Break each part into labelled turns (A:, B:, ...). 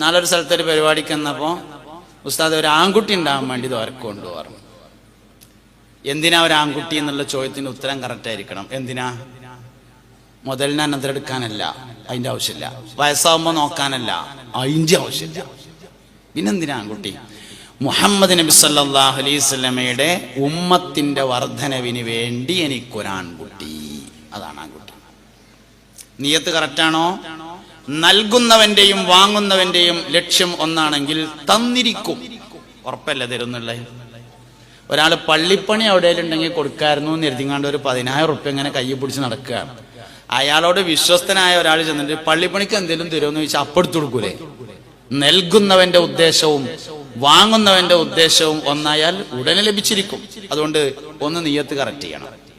A: നാളെ ഒരു സ്ഥലത്ത് ഒരു പരിപാടിക്ക് വന്നപ്പോ ഉസ്താദ് ഒരു ആൺകുട്ടി ഉണ്ടാകാൻ വേണ്ടി ദ്വാരക്ക് പറഞ്ഞു എന്തിനാ ഒരു ആൺകുട്ടി എന്നുള്ള ചോദ്യത്തിന് ഉത്തരം കറക്റ്റ് ആയിരിക്കണം? എന്തിനാ? മുതലിനെ അനന്തരെടുക്കാനല്ല അതിന്റെ ആവശ്യമില്ല. വയസ്സാവുമ്പോൾ നോക്കാനല്ല അതിന്റെ ആവശ്യമില്ല. പിന്നെന്തിനാ ആൺകുട്ടി? മുഹമ്മദ് നബി സല്ലല്ലാഹു അലൈഹി സ്വലമയുടെ ഉമ്മത്തിന്റെ വർധനവിന് വേണ്ടി എനിക്കൊരാൺകുട്ടി. അതാണ് ആൺകുട്ടി. നീയത്ത് കറക്റ്റാണോ നൽകുന്നവന്റെയും വാങ്ങുന്നവന്റെയും ലക്ഷ്യം ഒന്നാണെങ്കിൽ തന്നിരിക്കും. ഉറപ്പല്ല തരുന്നുള്ള? ഒരാൾ പള്ളിപ്പണി എവിടെയുണ്ടെങ്കിൽ കൊടുക്കായിരുന്നു എന്ന് എഴുതിങ്ങാണ്ട് ഒരു പതിനായിരം ഉറുപ്പ്യ ഇങ്ങനെ കൈ പിടിച്ച് നടക്കുകയാണ് അയാളോട് വിശ്വസ്തനായ ഒരാൾ ചെന്നിട്ട് പള്ളിപ്പണിക്ക് എന്തെങ്കിലും തരുമെന്ന് ചോദിച്ചാൽ അപ്പെടുത്തു കൊടുക്കൂലേ? നൽകുന്നവന്റെ ഉദ്ദേശവും വാങ്ങുന്നവന്റെ ഉദ്ദേശവും ഒന്നായാൽ ഉടനെ ലഭിച്ചിരിക്കും. അതുകൊണ്ട് ഒന്ന് നീയത്ത് കറക്റ്റ് ചെയ്യണം.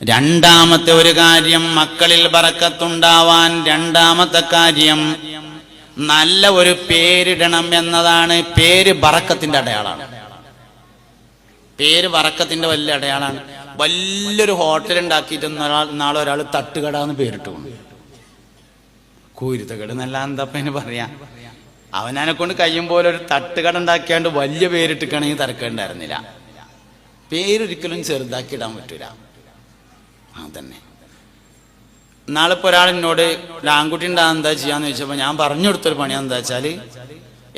A: രണ്ടാമത്തെ ഒരു കാര്യം മക്കളിൽ പറക്കത്തുണ്ടാവാൻ രണ്ടാമത്തെ കാര്യം നല്ല ഒരു പേരിടണം എന്നതാണ് പേര് പറക്കത്തിന്റെ അടയാളാണ് പേര് പറക്കത്തിന്റെ വലിയ അടയാളാണ് വലിയൊരു ഹോട്ടൽ ഉണ്ടാക്കിയിട്ട് നാളെ ഒരാൾ തട്ടുകട എന്ന് പേരിട്ടു. കൂരുത്തകട് എന്നല്ല എന്താ അതിന് പറയാ? അവനെ കൊണ്ട് കഴിയും പോലെ ഒരു തട്ടുകട ഉണ്ടാക്കിയാണ്ട് വലിയ പേരിട്ടിക്കണമെങ്കിൽ തിരക്കേണ്ടായിരുന്നില്ല പേരൊരിക്കലും ചെറുതാക്കി ഇടാൻ പറ്റൂല. അതന്നെ. നാളെ ഇപ്പോൾ ഒരാൾ എന്നോട് ഒരു ആൺകുട്ടി ഉണ്ടാകാൻ എന്താ ചെയ്യാന്ന് ചോദിച്ചപ്പോൾ ഞാൻ പറഞ്ഞു കൊടുത്തൊരു പണി എന്താ വെച്ചാൽ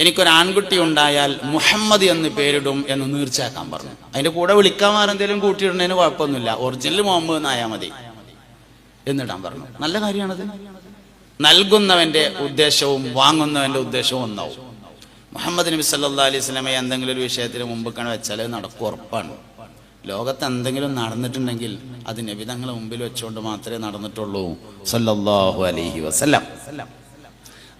A: എനിക്കൊരു ആൺകുട്ടി ഉണ്ടായാൽ മുഹമ്മദ് എന്ന് പേരിടും എന്ന് നീർച്ചയാക്കാൻ പറഞ്ഞു. അതിന്റെ കൂടെ വിളിക്കാൻ ആരെന്തെങ്കിലും കൂട്ടിയിടുന്നതിന് കുഴപ്പമൊന്നുമില്ല. ഒറിജിനൽ മുഹമ്മദ് എന്നായാൽ മതി എന്നിടാൻ പറഞ്ഞു. നല്ല കാര്യമാണത്. നൽകുന്നവന്റെ ഉദ്ദേശവും വാങ്ങുന്നവന്റെ ഉദ്ദേശവും ഒന്നാവും. മുഹമ്മദ് നബി സല്ലാ അലൈഹി സ്വലമയെ എന്തെങ്കിലും ഒരു വിഷയത്തിന് മുമ്പ് വെച്ചാൽ അത് നടക്കും ഉറപ്പാണ്. ലോകത്ത് എന്തെങ്കിലും നടന്നിട്ടുണ്ടെങ്കിൽ അത് നബിതങ്ങളെ മുമ്പിൽ വെച്ചുകൊണ്ട് മാത്രമേ നടന്നിട്ടുള്ളൂ. സല്ലല്ലാഹു അലൈഹി വസല്ലം.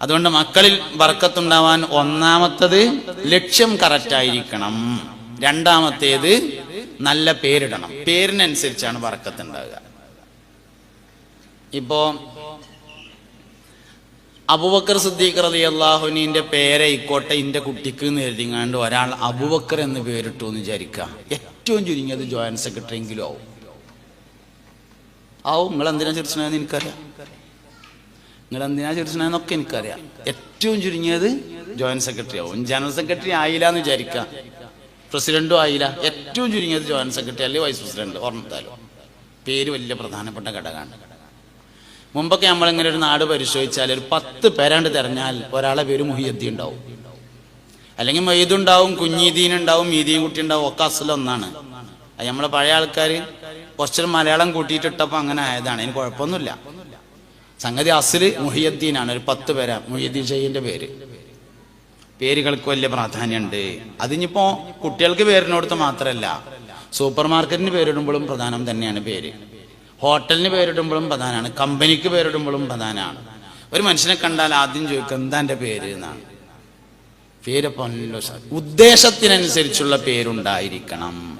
A: അതുകൊണ്ട് മക്കളിൽ വർക്കത്തുണ്ടാവാൻ ഒന്നാമത്തത് ലക്ഷ്യം കറക്റ്റ് ആയിരിക്കണം. രണ്ടാമത്തേത് നല്ല പേരിടണം. പേരിനനുസരിച്ചാണ് വർക്കത്തുണ്ടാവുക. ഇപ്പോ അബുബക്കർ സിദ്ദീഖ് റതി അള്ളാഹുനീന്റെ പേരെ ഇക്കോട്ടെ ഇന്റെ കുട്ടിക്ക് എന്ന് ഒരാൾ അബുബക്കർ എന്ന് പേരിട്ടു എന്ന് വിചാരിക്കുക. ഏറ്റവും ചുരുങ്ങിയത് ജോയിന്റ് സെക്രട്ടറി എങ്കിലും ആവും. ആവും. നിങ്ങൾ എന്തിനാ ചിരിച്ചണെന്ന് എനിക്കറിയാം. നിങ്ങൾ എന്തിനാ ചിരിച്ചണെന്നൊക്കെ എനിക്കറിയാം. ഏറ്റവും ചുരുങ്ങിയത് ജോയിന്റ് സെക്രട്ടറി ആവും. ജനറൽ സെക്രട്ടറി ആയില്ല എന്ന് വിചാരിക്കുക. പ്രസിഡന്റും ആയില്ല. ഏറ്റവും ചുരുങ്ങിയത് ജോയിന്റ് സെക്രട്ടറി അല്ലെങ്കിൽ വൈസ് പ്രസിഡന്റ്? ഓർമ്മത്താലും പേര് വലിയ പ്രധാനപ്പെട്ട ഘടകമാണ്. മുമ്പൊക്കെ നമ്മളിങ്ങനെ ഒരു നാട് പരിശോധിച്ചാൽ ഒരു പത്ത് പേരാണ്ട് തെരഞ്ഞാൽ ഒരാളെ പേര് മുഹിയദ്ദീൻ ഉണ്ടാവും. അല്ലെങ്കിൽ മൈദുണ്ടാവും കുഞ്ഞീദീൻ ഉണ്ടാവും മീതീൻ കുട്ടി ഉണ്ടാവും ഒക്കെ അസല ഒന്നാണ്. അത് നമ്മളെ പഴയ ആൾക്കാർ കുറച്ചൊരു മലയാളം കൂട്ടിയിട്ടിട്ടപ്പോൾ അങ്ങനെ ആയതാണ്. അതിന് കുഴപ്പമൊന്നുമില്ല. സംഗതി അസിൽ മുഹിയദ്ദീനാണ്. ഒരു പത്ത് പേരാ. മുഹിയദ്ദീൻ ഷെയ്യിന്റെ പേര്. പേരുകൾക്ക് വലിയ പ്രാധാന്യമുണ്ട്. അതിനിപ്പോ കുട്ടികൾക്ക് പേരിനോടത്ത് മാത്രമല്ല സൂപ്പർ മാർക്കറ്റിന് പേരിടുമ്പോഴും പ്രധാനം തന്നെയാണ് പേര്. ഹോട്ടലിന് പേരിടുമ്പോഴും പ്രധാനമാണ് കമ്പനിക്ക് പേരിടുമ്പോഴും പ്രധാനമാണ് ഒരു മനുഷ്യനെ കണ്ടാൽ ആദ്യം ചോദിക്കുക എന്താ എന്റെ പേര്? എന്നാണ്. പേര് സാർ ഉദ്ദേശത്തിനനുസരിച്ചുള്ള പേരുണ്ടായിരിക്കണം.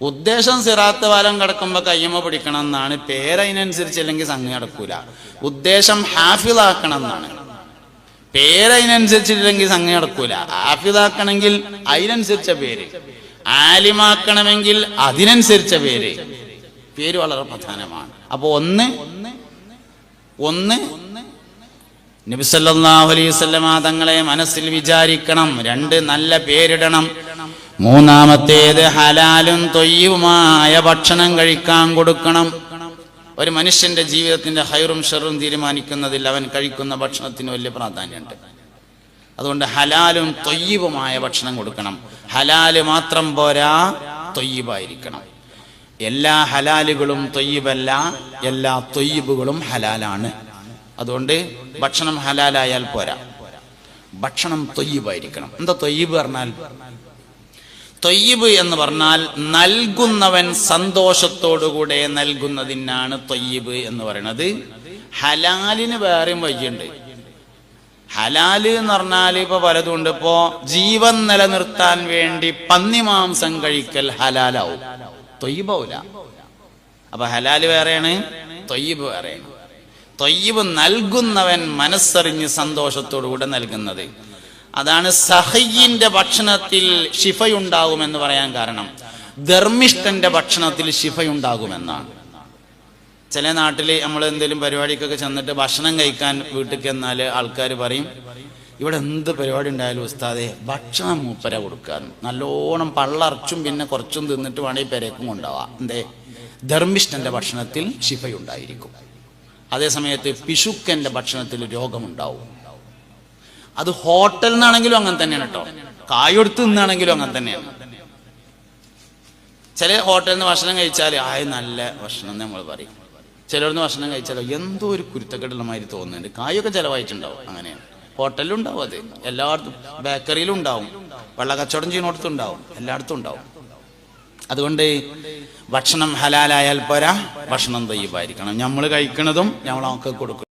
A: ഉദ്ദേശം സിറാത്ത് വാലം കിടക്കുമ്പോൾ കയ്യമ്മ പിടിക്കണം എന്നാണ്. പേരതിനനുസരിച്ച് അല്ലെങ്കിൽ സംഗതി നടക്കൂല. ഉദ്ദേശം ഹാഫിളാക്കണം എന്നാണ്. പേരതിനനുസരിച്ചില്ലെങ്കിൽ സംഘം നടക്കൂല. ഹാഫിളാക്കണമെങ്കിൽ അതിനനുസരിച്ച പേര്. ആലിമാക്കണമെങ്കിൽ അതിനനുസരിച്ച പേര്. പേര് വളരെ പ്രധാനമാണ്. അപ്പൊ ഒന്ന് ഒന്ന് നബിസല്ലാഹു അലൈഹി സ്വല്ലമ തങ്ങളെ മനസ്സിൽ വിചാരിക്കണം. രണ്ട് നല്ല പേരിടണം. മൂന്നാമത്തേത് ഹലാലും തൊയ്യുമായ ഭക്ഷണം കഴിക്കാൻ കൊടുക്കണം. ഒരു മനുഷ്യന്റെ ജീവിതത്തിന്റെ ഹൈറും ഷെറും തീരുമാനിക്കുന്നതിൽ അവൻ കഴിക്കുന്ന ഭക്ഷണത്തിന് വലിയ പ്രാധാന്യമുണ്ട്. അതുകൊണ്ട് ഹലാലും തൊയ്യുമായ ഭക്ഷണം കൊടുക്കണം. ഹലാൽ മാത്രം പോരാ തൊയ്യബായിരിക്കണം എല്ലാ ഹലാലുകളും തൊയ്യബല്ല എല്ലാ തൊയ്യബുകളും ഹലാലാണ്. അതുകൊണ്ട് ഭക്ഷണം ഹലാലായാൽ പോരാ. ഭക്ഷണം തൊയ്യബായിരിക്കണം. എന്താ തൊയ്യബ് പറഞ്ഞാൽ? തൊയ്യബ് എന്ന് പറഞ്ഞാൽ നൽകുന്നവൻ സന്തോഷത്തോടുകൂടെ നൽകുന്നതിനാണ് തൊയ്യബ് എന്ന് പറയുന്നത് ഹലാലിന് വേറെയും വയ്യുണ്ട് ഹലാൽ എന്ന് പറഞ്ഞാൽ ഇപ്പൊ പലതും ഉണ്ട്. ഇപ്പോ ജീവൻ നിലനിർത്താൻ വേണ്ടി പന്നിമാംസം കഴിക്കൽ ഹലാലാവും. തൊയ്യബാവൂല അപ്പൊ ഹലാൽ വേറെയാണ്? തൊയ്യബ് വേറെയാണ്. തൊയ്യബ് നൽകുന്നവൻ മനസ്സറിഞ്ഞ് സന്തോഷത്തോടുകൂടെ നൽകുന്നത്. അതാണ് സഹയ്യിന്റെ ഭക്ഷണത്തിൽ ശിഫയുണ്ടാകുമെന്ന് പറയാൻ കാരണം. ധർമ്മിഷ്ഠന്റെ ഭക്ഷണത്തിൽ ശിഫയുണ്ടാകുമെന്നാണ്. ചില നാട്ടിൽ നമ്മൾ എന്തെങ്കിലും പരിപാടിക്കൊക്കെ ചെന്നിട്ട് ഭക്ഷണം കഴിക്കാൻ വീട്ടിൽ ചെന്നാൽ ആൾക്കാർ പറയും ഇവിടെ എന്ത് പരിപാടി ഉണ്ടായാലും ഉസ്താദെ ഭക്ഷണം മൂപ്പര കൊടുക്കാൻ നല്ലോണം പള്ളറച്ചും പിന്നെ കുറച്ചും തിന്നിട്ട് വേണമെങ്കിൽ പെരേക്കും കൊണ്ടാവാം എന്തേ? ധർമ്മിഷ്ഠന്റെ ഭക്ഷണത്തിൽ ശിഫയുണ്ടായിരിക്കും. അതേസമയത്ത് പിശുക്കന്റെ ഭക്ഷണത്തിൽ രോഗമുണ്ടാവും. അത് ഹോട്ടൽ നിന്നാണെങ്കിലും അങ്ങനെ തന്നെയാണ് കേട്ടോ. കായൊടുത്ത് നിന്നാണെങ്കിലും അങ്ങനെ തന്നെയാണ്. ചില ഹോട്ടലിൽ നിന്ന് ഭക്ഷണം കഴിച്ചാൽ ആയ നല്ല ഭക്ഷണം നമ്മൾ പറയും. ചിലർന്ന് ഭക്ഷണം കഴിച്ചാലോ എന്തോ ഒരു കുരുത്തക്കെട്ടുള്ള മാതിരി തോന്നുന്നുണ്ട്. കായൊക്കെ ചിലവായിട്ടുണ്ടാവും. അങ്ങനെയാണ്. ഹോട്ടലിലും ഉണ്ടാവും അത്. എല്ലായിടത്തും ബേക്കറിയിലും ഉണ്ടാവും വെള്ള കച്ചവടം ചെയ്യുന്നിടത്തും ഉണ്ടാവും എല്ലായിടത്തും ഉണ്ടാവും. അതുകൊണ്ട് ഭക്ഷണം ഹലാലായാൽ പോരാ ഭക്ഷണം തയ്യപ്പായിരിക്കണം നമ്മൾ കഴിക്കുന്നതും നമ്മൾ അവർക്ക് കൊടുക്കും